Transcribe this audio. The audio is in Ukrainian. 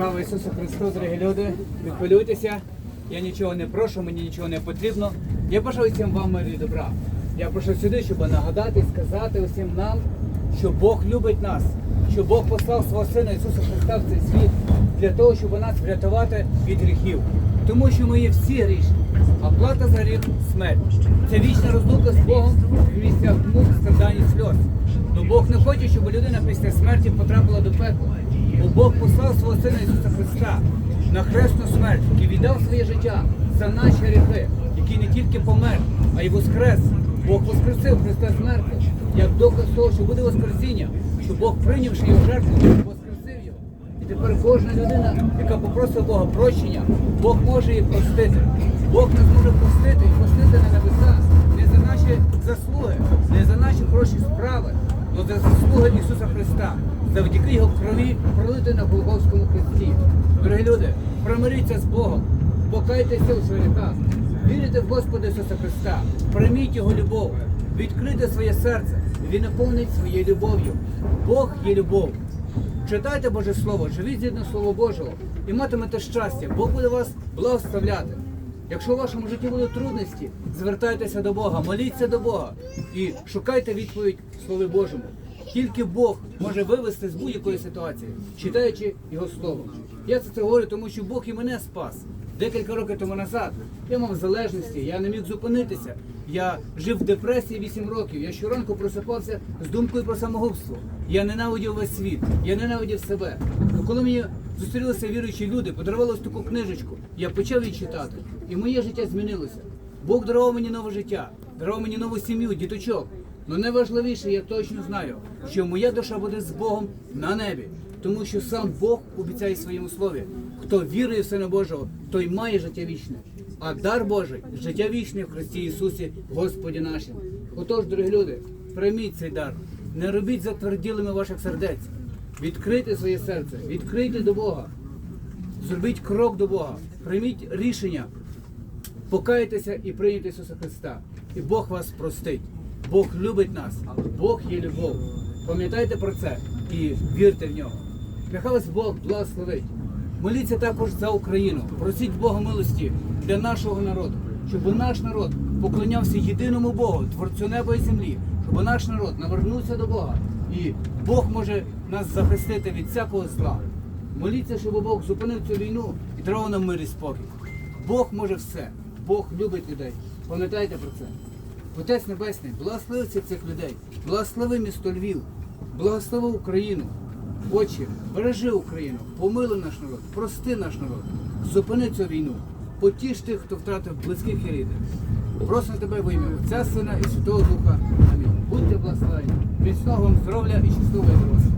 Слава Ісусу Христу, дорогі люди, не хвилюйтеся. Я нічого не прошу, мені нічого не потрібно. Я бажаю всім вам миру і добра. Я прийшов сюди, щоб нагадати сказати усім нам, що Бог любить нас, що Бог послав свого Сина Ісуса Христа в цей світ для того, щоб нас врятувати від гріхів. Тому що ми є всі грішні, а плата за гріх смерть. Це вічна розлука з Богом в місцях і сльоз. Ну Бог не хоче, щоб людина після смерті потрапила до пекла. Бо Бог послав свого Сина Ісуса Христа на хресну смерть, який віддав своє життя за наші гріхи, який не тільки помер, а й воскрес. Бог воскресив Христа з як доказ того, що буде воскресіння, що Бог прийнявши його жертву, воскресив його. І тепер кожна людина, яка попросить Бога прощення, Бог може її простити. Бог нас може простити і простити на небеса не за наші заслуги, не за наші хороші справи, але за заслуги Ісуса Христа, завдяки Його крові пролити на Голгофському хресті. Дорогі люди, примиріться з Богом, покайтеся у гріхах, вірите в Господа Ісуса Христа, прийміть Його любов, відкрийте своє серце, Він наповнить своєю любов'ю. Бог є любов. Читайте Боже Слово, живіть згідно Слово Божого і матимете щастя. Бог буде вас благословляти. Якщо у вашому житті будуть трудності, звертайтеся до Бога, моліться до Бога і шукайте відповідь в Слові Божому. Тільки Бог може вивести з будь-якої ситуації, читаючи Його Слово. Я це, це говорю, тому що Бог і мене спас. Декілька років тому назад я мав залежності, я не міг зупинитися. Я жив в депресії 8 років. Я щоранку просипався з думкою про самогубство. Я ненавидів весь світ, я ненавидів себе. Ну, коли мені зустрілися віруючі люди, подарувалось таку книжечку, я почав її читати, і моє життя змінилося. Бог дарував мені нове життя, дарував мені нову сім'ю, діточок. Ну найважливіше, я точно знаю, що моя душа буде з Богом на небі, тому що сам Бог обіцяє своєму слові. Хто вірує в Сина Божого, той має життя вічне. А дар Божий життя вічне в Христі Ісусі, Господі нашим. Отож, дорогі люди, прийміть цей дар, не робіть затверділими ваших сердець. Відкрийте своє серце, відкрийте до Бога, зробіть крок до Бога, прийміть рішення, покайтеся і прийняти Ісуса Христа. І Бог вас простить. Бог любить нас, Бог є любов. Пам'ятайте про це і вірте в нього. Нехай вас Бог благословить. Моліться також за Україну. Просіть Бога милості для нашого народу, щоб наш народ поклонявся єдиному Богу, творцю неба і землі, щоб наш народ навернувся до Бога. І Бог може нас захистити від всякого зла. Моліться, щоб Бог зупинив цю війну і дарував нам мир і спокій. Бог може все. Бог любить людей. Пам'ятайте про це. Отець Небесний, благословиться цих, людей, благослови місто Львів, благослови Україну. Отче, бережи Україну, помили наш народ, прости наш народ, зупини цю війну, потіш тих, хто втратив близьких і рідних. Просимо тебе в ім'я Отця Сина і Святого Духа. Амінь. Будьте благословені. Міцного вам здоров'я і щасливої дорослі.